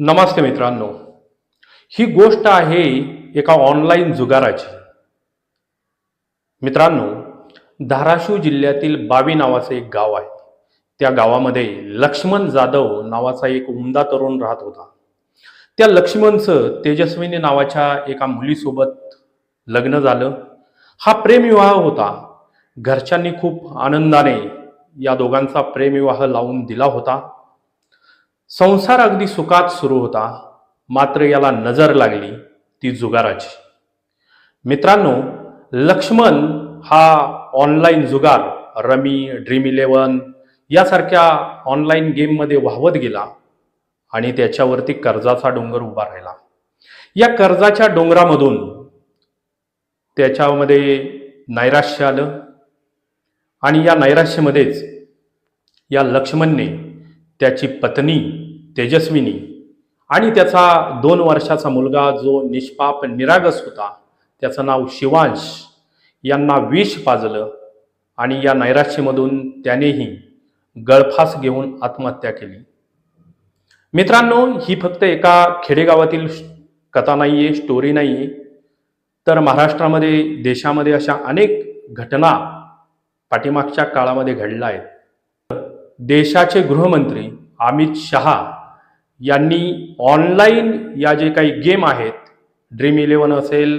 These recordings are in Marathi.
नमस्ते मित्रांनो. ही गोष्ट आहे एका ऑनलाईन जुगाराची. मित्रांनो धाराशिव जिल्ह्यातील बावी नावाचं एक गाव आहे. त्या गावामध्ये लक्ष्मण जाधव नावाचा एक उमदा तरुण राहत होता. त्या लक्ष्मणचं तेजस्विनी नावाच्या एका मुलीसोबत लग्न झालं. हा प्रेमविवाह होता. घरच्यांनी खूप आनंदाने या दोघांचा प्रेमविवाह लावून दिला होता. संसार अगदी सुखात सुरू होता मात्र याला नजर लागली ती जुगाराची. मित्रांनो लक्ष्मण हा ऑनलाईन जुगार रमी ड्रीम इलेवन यासारख्या ऑनलाईन गेममध्ये वाहवत गेला आणि त्याच्यावरती कर्जाचा डोंगर उभा राहिला. या कर्जाच्या डोंगरामधून त्याच्यामध्ये नैराश्य आलं आणि या नैराश्यामध्येच या लक्ष्मणने त्याची पत्नी तेजस्विनी. आणि त्याचा दोन वर्षाचा मुलगा जो निष्पाप निरागस होता त्याचं नाव शिवांश. यांना विष पाजलं आणि या नैराश्यमधून त्यानेही गळफास घेऊन आत्महत्या केली. मित्रांनो ही फक्त एका खेडेगावातील कथा नाही आहे स्टोरी नाही आहे तर महाराष्ट्रामध्ये देशामध्ये अशा अनेक घटना पाठीमागच्या काळामध्ये घडल्या आहेत. देशाचे गृहमंत्री अमित शहा यांनी ऑनलाईन या जे काही गेम आहेत ड्रीम इलेवन असेल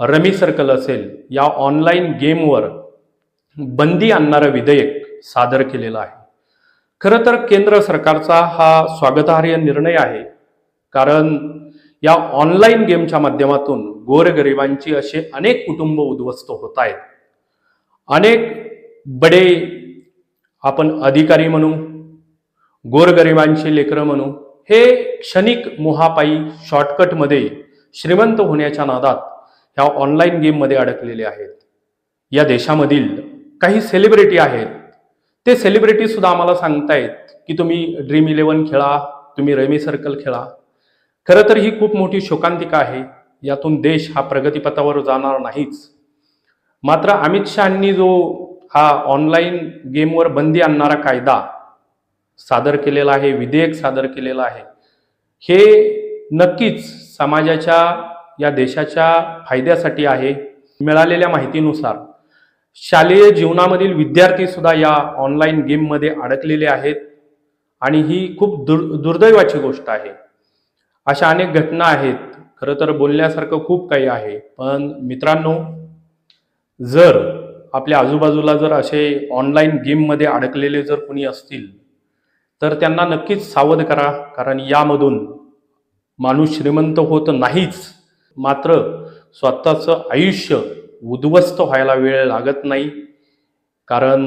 रमी सर्कल असेल या ऑनलाईन गेमवर बंदी आणणारं विधेयक सादर केलेलं आहे. खरं तर केंद्र सरकारचा हा स्वागतार्ह निर्णय आहे कारण या ऑनलाईन गेमच्या माध्यमातून गोरगरिबांची असे अनेक कुटुंब उद्ध्वस्त होत आहेत. अनेक बडे आपण अधिकारी म्हणू गोरगरिबांची लेकरं म्हणू हे क्षणिक मोहापायी शॉर्टकटमध्ये श्रीमंत होण्याच्या नादात ह्या ऑनलाईन गेममध्ये अडकलेले आहेत. या देशामधील काही सेलिब्रिटी आहेत. ते सेलिब्रिटी सुद्धा आम्हाला सांगतायत की तुम्ही ड्रीम इलेवन खेळा तुम्ही रेमी सर्कल खेळा. खरं तर ही खूप मोठी शोकांतिका आहे. यातून देश हा प्रगतीपथावर जाणार नाहीच. मात्र अमित शहानी जो हा ऑनलाईन गेमवर बंदी आणणारा कायदा सादर केलेला आहे विधेयक सादर केलेलं आहे. हे नक्कीच समाजाच्या या देशाच्या फायद्यासाठी आहे. मिळालेल्या माहितीनुसार शालेय जीवनामधील विद्यार्थी सुद्धा या ऑनलाईन गेममध्ये अडकलेले आहेत आणि ही खूप दुर् दुर्दैवाची गोष्ट आहे. अशा अनेक घटना आहेत. खरं तर बोलण्यासारखं खूप काही आहे. पण मित्रांनो जर आपल्या आजूबाजूला जर असे ऑनलाईन गेममध्ये अडकलेले जर कुणी असतील तर त्यांना नक्कीच सावध करा कारण यामधून माणूस श्रीमंत होत नाहीच. मात्र स्वतःचं आयुष्य उद्ध्वस्त व्हायला वेळ लागत नाही कारण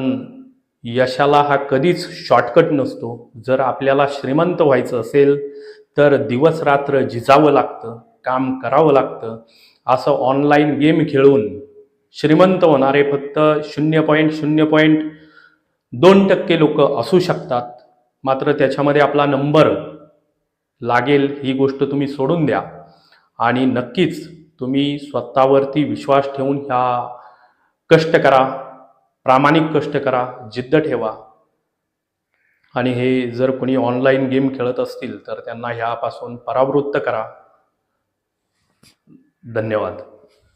यशाला हा कधीच शॉर्टकट नसतो. जर आपल्याला श्रीमंत व्हायचं असेल तर दिवस रात्र झिजावं लागतं काम करावं लागतं. असं ऑनलाईन गेम खेळून श्रीमंत होणारे फक्त शून्य पॉईंट शून्य पॉईंट दोन टक्के लोक असू शकतात. मात्र त्याच्यामध्ये आपला नंबर लागेल ही गोष्ट तुम्ही सोडून द्या. आणि नक्कीच तुम्ही स्वतःवरती विश्वास ठेवून ह्या कष्ट करा प्रामाणिक कष्ट करा जिद्द ठेवा. आणि हे जर कोणी ऑनलाईन गेम खेळत असतील तर त्यांना ह्यापासून परावृत्त करा. धन्यवाद.